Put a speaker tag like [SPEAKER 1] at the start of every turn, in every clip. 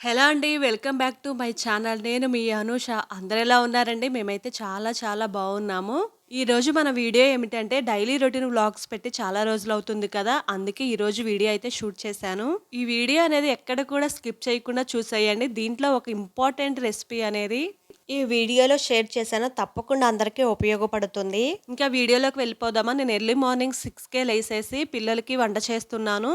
[SPEAKER 1] Hello అండి. Welcome back to my channel. నేను మీ అనూష. అందరు ఎలా ఉన్నారండి? మేమైతే చాలా చాలా బాగున్నాము. ఈరోజు మన వీడియో ఏమిటంటే డైలీ రొటీన్ వ్లాగ్స్ పెట్టి చాలా రోజులు అవుతుంది కదా! అందుకే ఈరోజు వీడియో అయితే షూట్ చేశాను. ఈ వీడియో అనేది ఎక్కడ కూడా స్కిప్ చేయకుండా చూసేయండి. దీంట్లో ఒక ఇంపార్టెంట్ రెసిపీ అనేది
[SPEAKER 2] ఈ వీడియోలో షేర్ చేశాను తప్పకుండా అందరికీ ఉపయోగపడుతుంది
[SPEAKER 1] ఇంకా వీడియోలోకి వెళ్ళిపోదామా? నేను ఎర్లీ మార్నింగ్ సిక్స్కే లేసేసి పిల్లలకి వంట చేస్తున్నాను.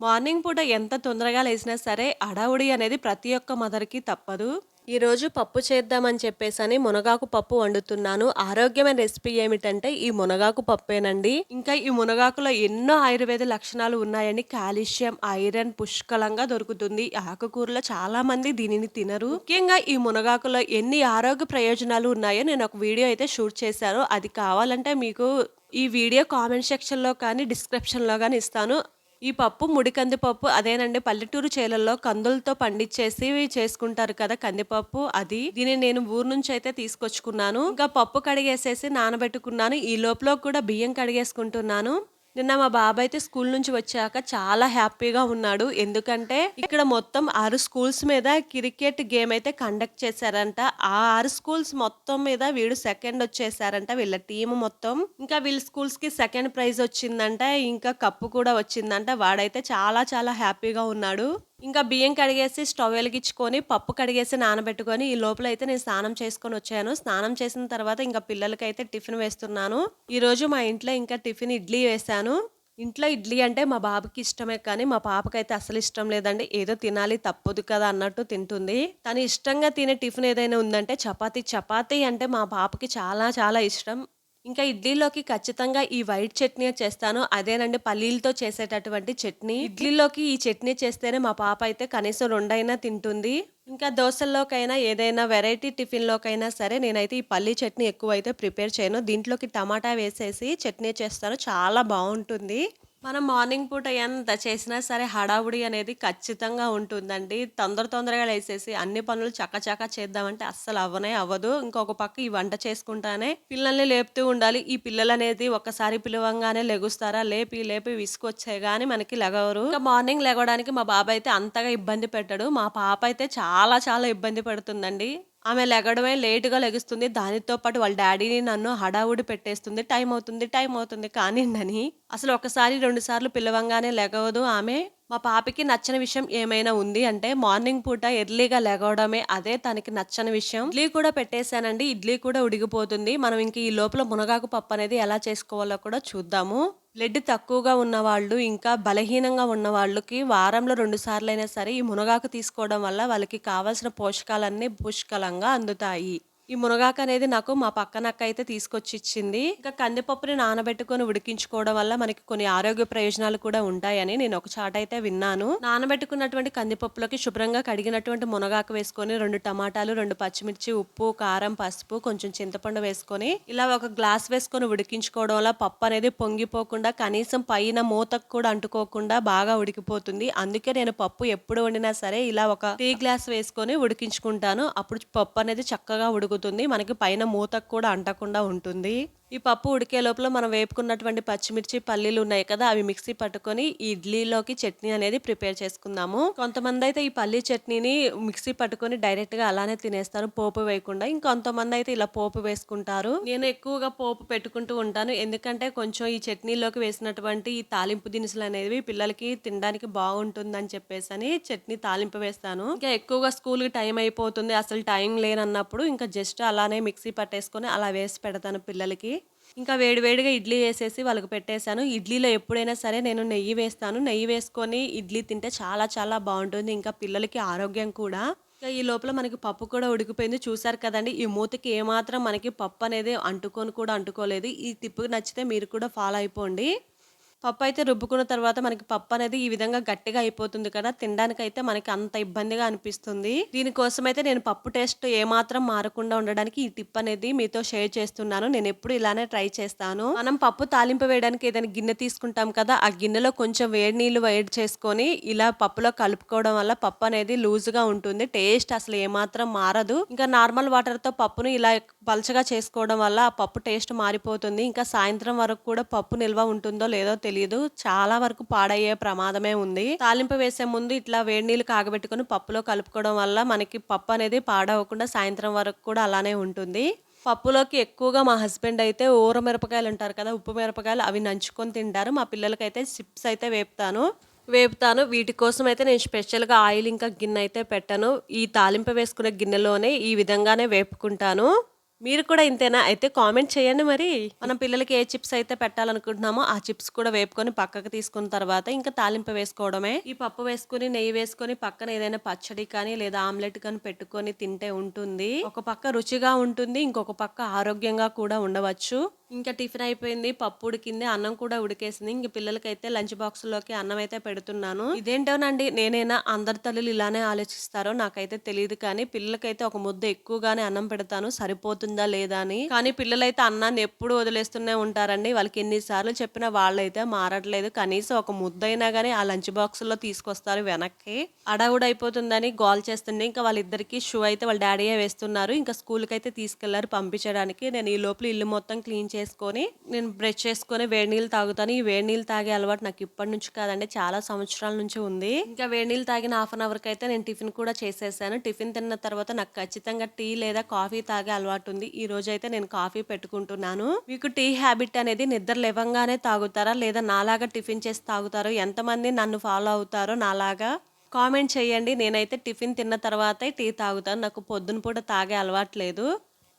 [SPEAKER 1] మార్నింగ్ పూట ఎంత తొందరగా లేచినా సరే అడావుడి అనేది ప్రతి ఒక్క మదర్‌కి తప్పదు. ఈరోజు పప్పు చేద్దామని చెప్పేసని మునగాకు పప్పు వండుతున్నాను. ఆరోగ్యమైన రెసిపీ ఏమిటంటే ఈ మునగాకు పప్పేనండి. ఇంకా ఈ మునగాకులో ఎన్నో ఆయుర్వేద లక్షణాలు ఉన్నాయని కాల్షియం, ఐరన్ పుష్కలంగా దొరుకుతుంది. ఆకుకూరలో చాలా మంది దీనిని తినరు. ముఖ్యంగా ఈ మునగాకులో ఎన్ని ఆరోగ్య ప్రయోజనాలు ఉన్నాయో నేను ఒక వీడియో అయితే షూట్ చేశాను. అది కావాలంటే మీకు ఈ వీడియో కామెంట్ సెక్షన్‌లో కానీ, డిస్క్రిప్షన్‌లో కానీ ఇస్తాను. ఈ పప్పు ముడి కందిపప్పు అదేనండి పల్లెటూరు చేలల్లో కందులతో పండించేసి చేసుకుంటారు కదా కందిపప్పు అది. దీన్ని నేను ఊరు నుంచి అయితే తీసుకొచ్చుకున్నాను. ఇంకా పప్పు కడిగేసేసి నానబెట్టుకున్నాను. ఈ లోపల కూడా బియ్యం కడిగేసుకుంటున్నాను. నిన్న మా బాబాయ్ అయితే స్కూల్ నుంచి వచ్చాక చాలా హ్యాపీగా ఉన్నాడు. ఎందుకంటే ఇక్కడ మొత్తం ఆరు స్కూల్స్ మీద క్రికెట్ గేమ్ అయితే కండక్ట్ చేశారంట. ఆ ఆరు స్కూల్స్ మొత్తం మీద వీడు సెకండ్ వచ్చేసారంట వీళ్ళ టీం మొత్తం. ఇంకా వీళ్ళ స్కూల్స్కి సెకండ్ ప్రైజ్ వచ్చిందంట. ఇంకా కప్పు కూడా వచ్చిందంట. వాడైతే చాలా చాలా హ్యాపీగా ఉన్నాడు. ఇంకా బియ్యం కడిగేసి స్టవ్ వెలిగించుకొని పప్పు కడిగేసి నానబెట్టుకొని ఈ లోపల అయితే నేను స్నానం చేసుకొని వచ్చాను. స్నానం చేసిన తర్వాత ఇంకా పిల్లలకైతే టిఫిన్ వేస్తున్నాను. ఈరోజు మా ఇంట్లో ఇంకా టిఫిన్ ఇడ్లీ వేశాను. ఇంట్లో ఇడ్లీ అంటే మా బాబుకి ఇష్టమే కానీ మా పాపకైతే అసలు ఇష్టం లేదండి. ఏదో తినాలి తప్పదు కదా అన్నట్టు తింటుంది. తను ఇష్టంగా తినే టిఫిన్ ఏదైనా ఉందంటే చపాతీ. చపాతీ అంటే మా పాపకి చాలా చాలా ఇష్టం. ఇంకా ఇడ్లీలోకి ఖచ్చితంగా ఈ వైట్ చట్నీ చేస్తాను. అదేనండి పల్లీలతో చేసేటటువంటి చట్నీ. ఇడ్లీలోకి ఈ చట్నీ చేస్తేనే మా పాప అయితే కనీసం రెండైనా తింటుంది. ఇంకా దోశల్లోకైనా ఏదైనా వెరైటీ టిఫిన్లోకైనా సరే నేనైతే ఈ పల్లీ చట్నీ ఎక్కువ అయితే ప్రిపేర్ చేయను. దీంట్లోకి టమాటా వేసేసి చట్నీ చేస్తాను. చాలా బాగుంటుంది. మనం మార్నింగ్ పూట ఎంత చేసినా సరే హడావుడి అనేది ఖచ్చితంగా ఉంటుందండి. తొందర తొందరగా లేసేసి అన్ని పనులు చక్కచక్క చేద్దామంటే అస్సలు అవ్వనే అవ్వదు. ఇంకొక పక్క ఈ వంట చేసుకుంటానే పిల్లల్ని లేపుతూ ఉండాలి. ఈ పిల్లలు అనేది ఒక్కసారి పిలవంగానే లెగుస్తారా? లేపి లేపి విసుకొచ్చే గానీ మనకి లెగవరు. ఇంకా మార్నింగ్ లెగవడానికి మా బాబాయ్ అయితే అంతగా ఇబ్బంది పెట్టడు. మా పాప అయితే చాలా చాలా ఇబ్బంది పడుతుందండి. ఆమె లెగడమే లేటుగా లెగుస్తుంది. దానితో పాటు వాళ్ళ డాడీని నన్ను హడావుడి పెట్టేస్తుంది. టైం అవుతుంది టైం అవుతుంది కానిండని అసలు ఒకసారి రెండుసార్లు పిలవంగానే లెగవదు ఆమె. మా పాపకి నచ్చని విషయం ఏమైనా ఉంది అంటే మార్నింగ్ పూట ఎర్లీగా లెగవడమే అదే తనకి నచ్చని విషయం. ఇడ్లీ కూడా పెట్టేశానండి. ఇడ్లీ కూడా ఉడిగిపోతుంది. మనం ఇంక ఈ లోపల మునగాకు పప్పు అనేది ఎలా చేసుకోవాలో కూడా చూద్దాము. బ్లడ్ తక్కువగా ఉన్నవాళ్ళు ఇంకా బలహీనంగా ఉన్న వాళ్ళకి వారంలో రెండు సార్లైనా సరే ఈ మునగాకు తీసుకోవడం వల్ల వాళ్ళకి కావాల్సిన పోషకాలన్నీ పుష్కలంగా అందుతాయి. ఈ మునగాకు అనేది నాకు మా పక్కనక్క అయితే తీసుకొచ్చి ఇచ్చింది ఇంకా కందిపప్పుని నానబెట్టుకొని ఉడికించుకోవడం వల్ల మనకి కొన్ని ఆరోగ్య ప్రయోజనాలు కూడా ఉంటాయని నేను ఒక చాట అయితే విన్నాను. నానబెట్టుకున్నటువంటి కందిపప్పులోకి శుభ్రంగా కడిగినటువంటి మునగాకు వేసుకొని రెండు టమాటాలు రెండు పచ్చిమిర్చి ఉప్పు కారం పసుపు కొంచెం చింతపండు వేసుకొని ఇలా ఒక గ్లాస్ వేసుకొని ఉడికించుకోవడం వల్ల పప్పు అనేది పొంగిపోకుండా కనీసం పైన మూతకు కూడా అంటుకోకుండా బాగా ఉడికిపోతుంది. అందుకే నేను పప్పు ఎప్పుడు వండినా సరే ఇలా ఒక టీ గ్లాస్ వేసుకొని ఉడికించుకుంటాను. అప్పుడు పప్పు అనేది చక్కగా ఉడుకుతుంది ఉడుకుతుంది మనకి పైన మూతకు కూడా అంటకుండా ఉంటుంది. ఈ పప్పు ఉడికే లోపల మనం వేపుకున్నటువంటి పచ్చిమిర్చి పల్లీలు ఉన్నాయి కదా అవి మిక్సీ పట్టుకొని ఈ ఇడ్లీలోకి చట్నీ అనేది ప్రిపేర్ చేసుకుందాము. కొంతమంది అయితే ఈ పల్లీ చట్నీని మిక్సీ పట్టుకొని డైరెక్ట్గా అలానే తినేస్తారు పోపు వేయకుండా. ఇంకొంతమంది అయితే ఇలా పోపు వేసుకుంటారు. నేను ఎక్కువగా పోపు పెట్టుకుంటూ ఉంటాను. ఎందుకంటే కొంచెం ఈ చట్నీలోకి వేసినటువంటి ఈ తాలింపు దినుసులు అనేవి పిల్లలకి తినడానికి బాగుంటుందని చెప్పేసి అని చట్నీ తాలింపు వేస్తాను. ఇంకా ఎక్కువగా స్కూల్కి టైం అయిపోతుంది అసలు టైం లేనన్నప్పుడు ఇంకా జస్ట్ అలానే మిక్సీ పట్టేసుకొని అలా వేసి పెడతాను పిల్లలకి. ఇంకా వేడివేడిగా ఇడ్లీ వేసేసి వాళ్ళకి పెట్టేశాను. ఇడ్లీలో ఎప్పుడైనా సరే నేను నెయ్యి వేస్తాను. నెయ్యి వేసుకొని ఇడ్లీ తింటే చాలా చాలా బాగుంటుంది. ఇంకా పిల్లలకి ఆరోగ్యం కూడా. ఇంకా ఈ లోపల మనకి పప్పు కూడా ఉడికిపోయింది. చూసారు కదండి ఈ మూతకి ఏమాత్రం మనకి పప్పు అనేది అంటుకొని కూడా అంటుకోలేదు. ఈ టిప్పు నచ్చితే మీరు కూడా ఫాలో అయిపోండి. పప్పు అయితే రుబ్బుకున్న తర్వాత మనకి పప్పు అనేది ఈ విధంగా గట్టిగా అయిపోతుంది కదా తినడానికి అయితే మనకి అంత ఇబ్బందిగా అనిపిస్తుంది. దీనికోసం అయితే నేను పప్పు టేస్ట్ ఏమాత్రం మారకుండా ఉండడానికి ఈ టిప్ అనేది మీతో షేర్ చేస్తున్నాను. నేను ఎప్పుడు ఇలానే ట్రై చేస్తాను. మనం పప్పు తాలింపు వేయడానికి ఏదైనా గిన్నె తీసుకుంటాం కదా ఆ గిన్నెలో కొంచెం వేడి నీళ్ళు వేడి చేసుకొని ఇలా పప్పులో కలుపుకోవడం వల్ల పప్పు అనేది లూజ్గా ఉంటుంది. టేస్ట్ అసలు ఏమాత్రం మారదు. ఇంకా నార్మల్ వాటర్తో పప్పును ఇలా పలచగా చేసుకోవడం వల్ల ఆ పప్పు టేస్ట్ మారిపోతుంది. ఇంకా సాయంత్రం వరకు కూడా పప్పు నిల్వ ఉంటుందో లేదో తెలియదు తెలియదు చాలా వరకు పాడయ్యే ప్రమాదమే ఉంది. తాలింపు వేసే ముందు ఇట్లా వేడి నీళ్ళు కాగబెట్టుకుని పప్పులో కలుపుకోవడం వల్ల మనకి పప్పు అనేది పాడవకుండా సాయంత్రం వరకు కూడా అలానే ఉంటుంది. పప్పులోకి ఎక్కువగా మా హస్బెండ్ అయితే ఊర మిరపకాయలు ఉంటారు కదా ఉప్పు మిరపకాయలు అవి నంచుకొని తింటారు. మా పిల్లలకైతే చిప్స్ అయితే వేపుతాను. వేపుతాను. వీటి కోసం అయితే నేను స్పెషల్గా ఆయిల్ ఇంకా గిన్నె అయితే పెట్టాను. ఈ తాలింపు వేసుకునే గిన్నెలోనే ఈ విధంగానే వేపుకుంటాను. మీరు కూడా ఇంతేనా? అయితే కామెంట్ చేయండి మరి. మనం పిల్లలకి ఏ చిప్స్ అయితే పెట్టాలనుకుంటున్నామో ఆ చిప్స్ కూడా వేపుకొని పక్కకు తీసుకున్న తర్వాత ఇంకా తాలింపు వేసుకోవడమే. ఈ పప్పు వేసుకొని నెయ్యి వేసుకొని పక్కన ఏదైనా పచ్చడి కానీ లేదా ఆమ్లెట్ కానీ పెట్టుకొని తింటే ఉంటుంది. ఒక పక్క రుచిగా ఉంటుంది ఇంకొక పక్క ఆరోగ్యంగా కూడా ఉండవచ్చు. ఇంకా టిఫిన్ అయిపోయింది పప్పు ఉడికింది అన్నం కూడా ఉడికేసింది. ఇంక పిల్లలకైతే లంచ్ బాక్స్లోకి అన్నం అయితే పెడుతున్నాను. ఇదేంటోనండి నేనైనా అందరి తల్లులు ఇలానే ఆలోచిస్తారో నాకైతే తెలియదు కానీ పిల్లలకైతే ఒక ముద్ద ఎక్కువగానే అన్నం పెడతాను. సరిపోతుందా లేదా అని. కానీ పిల్లలైతే అన్నాన్ని ఎప్పుడు వదిలేస్తూనే ఉంటారండి. వాళ్ళకి ఎన్నిసార్లు చెప్పినా వాళ్ళైతే మారట్లేదు. కనీసం ఒక ముద్ద అయినా కానీ ఆ లంచ్ బాక్స్లో తీసుకొస్తారు వెనక్కి. అడవుడు అయిపోతుందని గోల్ చేస్తుంది ఇంకా వాళ్ళిద్దరికి షూ అయితే వాళ్ళ డాడీయే వేస్తున్నారు. ఇంకా స్కూల్కి అయితే తీసుకెళ్ళారు పంపించడానికి. నేను ఈ లోపల ఇల్లు మొత్తం క్లీన్ చేసి చేసుకొని నేను బ్రష్ చేసుకొని వేడి నీళ్ళు తాగుతాను. ఈ వేడి నీళ్ళు తాగే అలవాటు నాకు ఇప్పటి నుంచి కాదండి చాలా సంవత్సరాల నుంచి ఉంది. ఇంకా వేడి నీళ్ళు తాగిన హాఫ్ అన్ అవర్కి అయితే నేను టిఫిన్ కూడా చేసేసాను. టిఫిన్ తిన్న తర్వాత నాకు ఖచ్చితంగా టీ లేదా కాఫీ తాగే అలవాటు ఉంది. ఈ రోజు అయితే నేను కాఫీ పెట్టుకుంటున్నాను. మీకు టీ హ్యాబిట్ అనేది నిద్ర లేవంగానే తాగుతారా? లేదా నాలాగా టిఫిన్ చేసి తాగుతారో? ఎంతమంది నన్ను ఫాలో అవుతారో నాలాగా కామెంట్ చేయండి. నేనైతే టిఫిన్ తిన్న తర్వాతే టీ తాగుతాను. నాకు పొద్దున పూట తాగే అలవాట్లేదు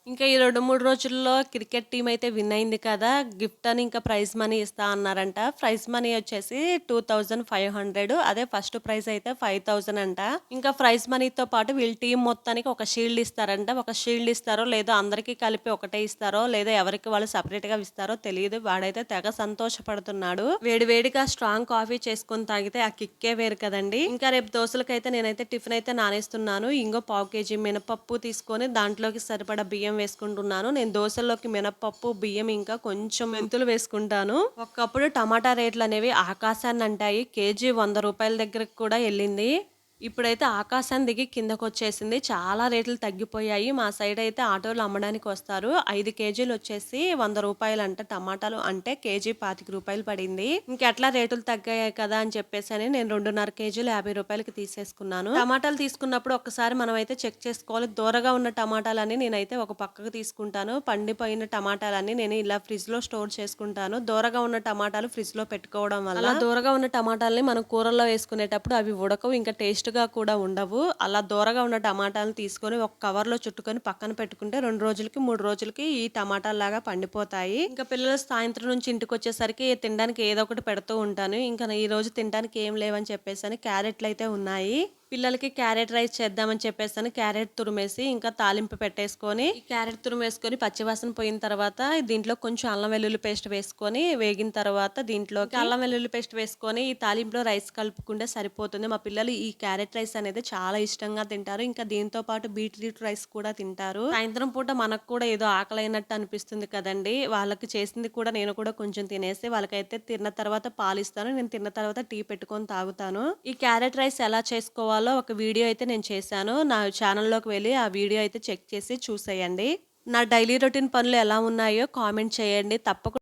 [SPEAKER 1] ఇంకా ఈ రెండు మూడు రోజుల్లో క్రికెట్ టీం అయితే విన్ అయింది కదా. గిఫ్ట్ అని ఇంకా ప్రైజ్ మనీ ఇస్తా అన్నారంట. ప్రైజ్ మనీ వచ్చేసి టూ థౌజండ్ ఫైవ్ హండ్రెడ్. అదే ఫస్ట్ ప్రైజ్ అయితే ఫైవ్ థౌజండ్ అంట. ఇంకా ప్రైజ్ మనీతో పాటు వీళ్ళ టీం మొత్తానికి ఒక షీల్డ్ ఇస్తారంట. ఒక షీల్డ్ ఇస్తారో లేదో అందరికీ కలిపి ఒకటే ఇస్తారో లేదా ఎవరికి వాళ్ళు సపరేట్గా ఇస్తారో తెలియదు. వాడైతే తెగ సంతోషపడుతున్నాడు. వేడి వేడిగా స్ట్రాంగ్ కాఫీ చేసుకొని తాగితే ఆ కిక్కే వేరు కదండి. ఇంకా రేపు దోశలకైతే నేనైతే టిఫిన్ అయితే నానేస్తున్నాను. ఇంకో పావు కేజీ మినపప్పు తీసుకొని దాంట్లోకి సరిపడా బియ్యం వేసుకుంటున్నాను. నేను దోశల్లోకి మినపప్పు బియ్యం ఇంకా కొంచెం మెంతులు వేసుకుంటాను. ఒకప్పుడు టమాటా రేట్లు అనేవి ఆకాశాన్ని అంటాయి. కేజీ వంద రూపాయల దగ్గరకు కూడా వెళ్ళింది. ఇప్పుడైతే ఆకాశం దిగి కిందకు వచ్చేసింది చాలా రేట్లు తగ్గిపోయాయి. మా సైడ్ అయితే ఆటోలు అమ్మడానికి వస్తారు. ఐదు కేజీలు వచ్చేసి వంద రూపాయలు అంట టమాటాలు. అంటే కేజీ పాతిక రూపాయలు పడింది. ఇంకెట్లా రేట్లు తగ్గాయి కదా అని చెప్పేసి అని నేను రెండున్నర కేజీలు యాభై రూపాయలకి తీసేసుకున్నాను. టమాటాలు తీసుకున్నప్పుడు ఒకసారి మనం అయితే చెక్ చేసుకోవాలి. దూరగా ఉన్న టమాటాలని నేనైతే ఒక పక్కకు తీసుకుంటాను. పండిపోయిన టమాటాలన్నీ నేను ఇలా ఫ్రిడ్జ్లో స్టోర్ చేసుకుంటాను. దూరగా ఉన్న టమాటాలు ఫ్రిడ్జ్లో పెట్టుకోవడం వల్ల దూరగా ఉన్న టమాటాలని మనం కూరల్లో వేసుకునేటప్పుడు అవి ఉడకవు. ఇంకా టేస్ట్ గా కూడా ఉండవు. అలా దూరగా ఉన్న టమాటాలను తీసుకొని ఒక కవర్లో చుట్టుకొని పక్కన పెట్టుకుంటే రెండు రోజులకి మూడు రోజులకి ఈ టమాటాలు లాగా పండిపోతాయి. ఇంకా పిల్లలు సాయంత్రం నుంచి ఇంటికి వచ్చేసరికి తినడానికి ఏదో ఒకటి పెడుతూ ఉంటాను. ఇంకా ఈ రోజు తినడానికి ఏం లేవని చెప్పేసి అని క్యారెట్లు అయితే ఉన్నాయి. పిల్లలకి క్యారెట్ రైస్ చేద్దామని చెప్పేసి క్యారెట్ తురిమేసి ఇంకా తాలింపు పెట్టేసుకొని క్యారెట్ తురిమేసుకొని పచ్చివాసన పోయిన తర్వాత దీంట్లో కొంచెం అల్లం వెల్లుల్లి పేస్ట్ వేసుకొని వేగిన తర్వాత దీంట్లోకి అల్లం వెల్లుల్లి పేస్ట్ వేసుకొని ఈ తాలింపులో రైస్ కలుపుకుంటే సరిపోతుంది. మా పిల్లలు ఈ క్యారెట్ రైస్ అనేది చాలా ఇష్టంగా తింటారు. ఇంకా దీంతో పాటు బీట్రూట్ రైస్ కూడా తింటారు. సాయంత్రం పూట మనకు కూడా ఏదో ఆకలైనట్టు అనిపిస్తుంది కదండి. వాళ్ళకి చేసింది కూడా నేను కూడా కొంచెం తినేసి వాళ్ళకైతే తిన్న తర్వాత పాలు ఇస్తాను నేను తిన్న తర్వాత టీ పెట్టుకొని తాగుతాను. ఈ క్యారెట్ రైస్ ఎలా చేసుకోవాలో ఒక వీడియో అయితే నేను చేశాను. నా ఛానల్లోకి వెళ్ళి ఆ వీడియో అయితే చెక్ చేసి చూసేయండి. నా డైలీ రొటీన్ పనులు ఎలా ఉన్నాయో కామెంట్ చేయండి. తప్పకుండా